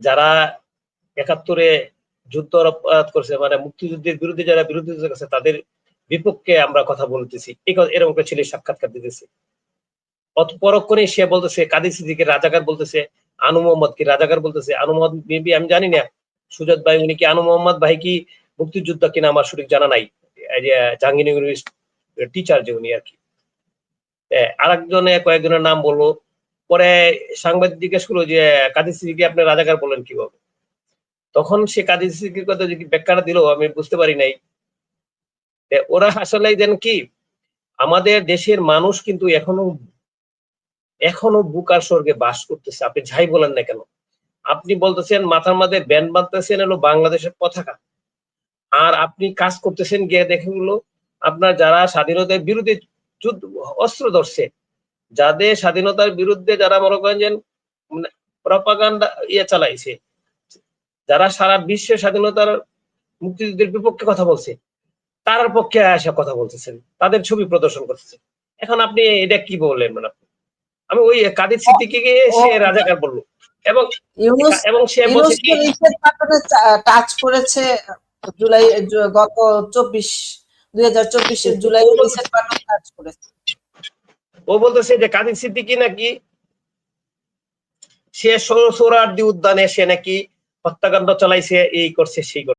যারা একাত্তরে যুদ্ধ অপরাধ করছে মানে মুক্তিযুদ্ধের বিরুদ্ধে যারা বিরোধিতা করছে তাদের বিপক্ষে আমরা কথা বলতেছি। এরকম একটা ছেলে সাক্ষাৎকার দিতেছে। পরক্ষণে সে বলতেছে কাদের সিদ্দিকে রাজাকার বলতেছে, আনু মোহাম্মদ কি রাজাকার বলতেছে। আনু মোহাম্মদ মেবি আমি জানি না, সুজাত ভাই, উনি কি আনু মোহাম্মদ ভাই কি মুক্তিযোদ্ধা কিনা আমার সঠিক জানা নাই। এই টিচার যে উনি আর কি। আরেকজনে কয়েকজনের নাম বলল পরে সাংবাদিক জিজ্ঞেস করল যে কাদের সিদ্দিকে, আপনি রাজাকার বলেন কীভাবে? তখন সে কাদের সিদ্দিকির কথা যে ব্যাখ্যাটা দিল, আমি বুঝতে পারি নাই। ওরা আসলে যেন কি, আমাদের দেশের মানুষ কিন্তু এখনও এখনও বুকার স্বর্গে বাস করতেছে। আপনি যাই বলেন না কেন। আপনি বলতেছেন, মাথার মাঝে ব্যান্ড বাঁধতেছেন হলো বাংলাদেশের পতাকা। আর আপনি কাজ করতেছেন গিয়ে দেখে আপনার যারা স্বাধীনতার বিরুদ্ধে যুদ্ধ, অস্ত্র ধরছে যাদের স্বাধীনতার বিরুদ্ধে যারা মনে করেন যে প্রপাগান্ডা ইয়ে চালাইছে যারা সারা বিশ্বের স্বাধীনতার মুক্তিযুদ্ধের বিপক্ষে কথা বলছে তার পক্ষে আসা কথা বলতেছেন তাদের ছবি প্রদর্শন করতেছেন। এখন আপনি এটা কি বললেন মানে আপনি? আমি ওই কাদের সিদ্দিকিকে সে রাজাকার বলল। এবং এবং সে বলছে কি টাচ করেছে জুলাই গত চব্বিশ দুই হাজার চব্বিশের জুলাই রিসেট বাটন টাচ করেছে। ও বলতেছে যে কাদের সিদ্দিকি নাকি সে সৌরার্দি উদ্যানে সে নাকি হত্যাকাণ্ড চালাইছে, এই করছে, সেই করছে